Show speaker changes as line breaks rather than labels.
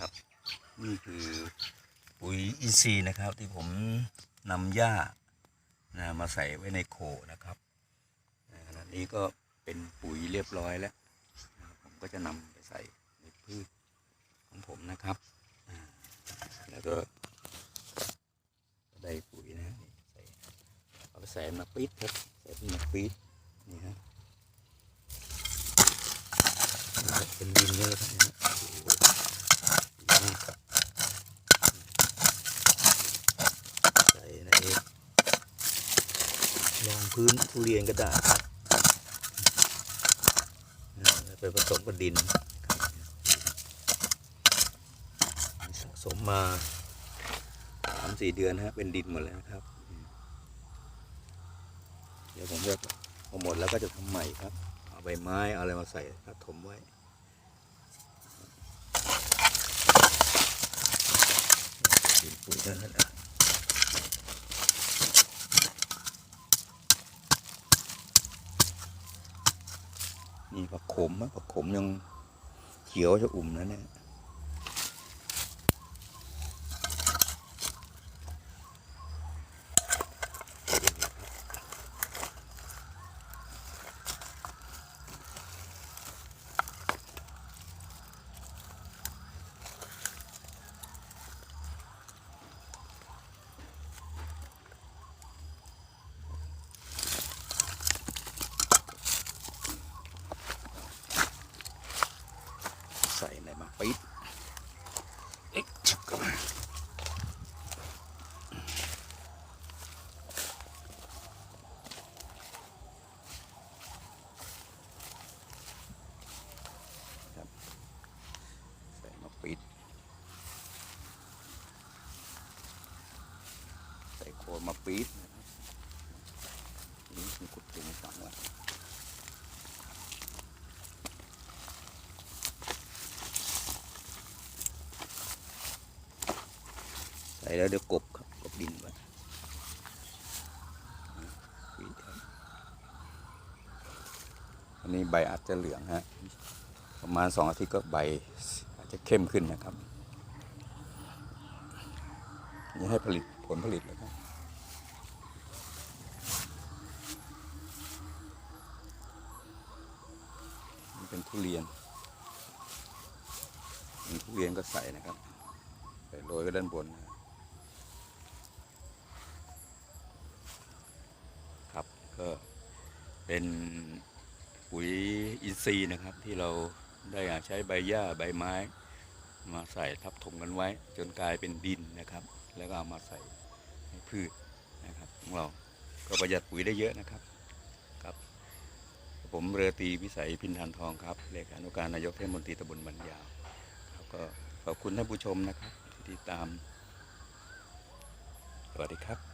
ครับ นี่คือปุ๋ยอินทรีย์นะครับ ที่ผมนำหญ้านะมาใส่ไว้ในโคนะครับนะขณะนี้ก็เป็นปุ๋ยเรียบร้อยแล้ว ผมก็จะนำไปใส่ในพืชของผมนะครับ แล้วก็ได้ปุ๋ยนะนี่ใส่เอาไปใส่มาปี๊ดครับใส่มาปี๊ดนี่ฮะเป็นดินเยอะครับเนี่ยโอ้โหดีมาก ใส่ในร องพื้นทุเรียนก็ได้ครับไปผสมกับดินสะสมมาสามสี่เดือนนะฮะเป็นดินหมดแล้วครับ เดี๋ยวผมจะพอหมดแล้วก็จะทำใหม่ครับ เอาใบไม้เอาอะไรมาใส่ทับถมไว้ดินปุ๋ยเท่านั้นแหละ นี่ผักขมอะผักขมยังเขียวจะอุ่มนะเนี่ย ปิดมาครับใส่มาปิดใส่โคนมาปี๊ดนะครับนี่มีกุดจุงฝังไว้ ใส่ แล้วเดี๋ยวกบครับกบดินไว้ปิดอันนี้ใบอาจจะเหลืองฮะ ประมาณสองอาทิตย์ก็ใบอาจจะเข้มขึ้นนะครับนี่ให้ผลิตผลผลิตแล้วครับนี่เป็นทุเรียนเป็นทุเรียนก็ใส่นะครับ ใส่โรยไว้ด้านบนนะครับ ก็เป็นปุ๋ยอินทรีย์นะครับ ที่เราได้ใช้ใบหญ้าใบไม้ มาใส่ทับถมกันไว้ จนกลายเป็นดินนะครับ แล้วก็เอามาใส่ใพืชนะครับของเราก็ประหยัดปุ๋ยได้เยอะนะครับครับ ผมเรือตีวิสัยพินทันทองครับเลขานุการนายกเทศมนตรีตำบลบันยาวครับก็ขอบคุณท่านผู้ชมนะครับที่ติดตาม สวัสดีครับ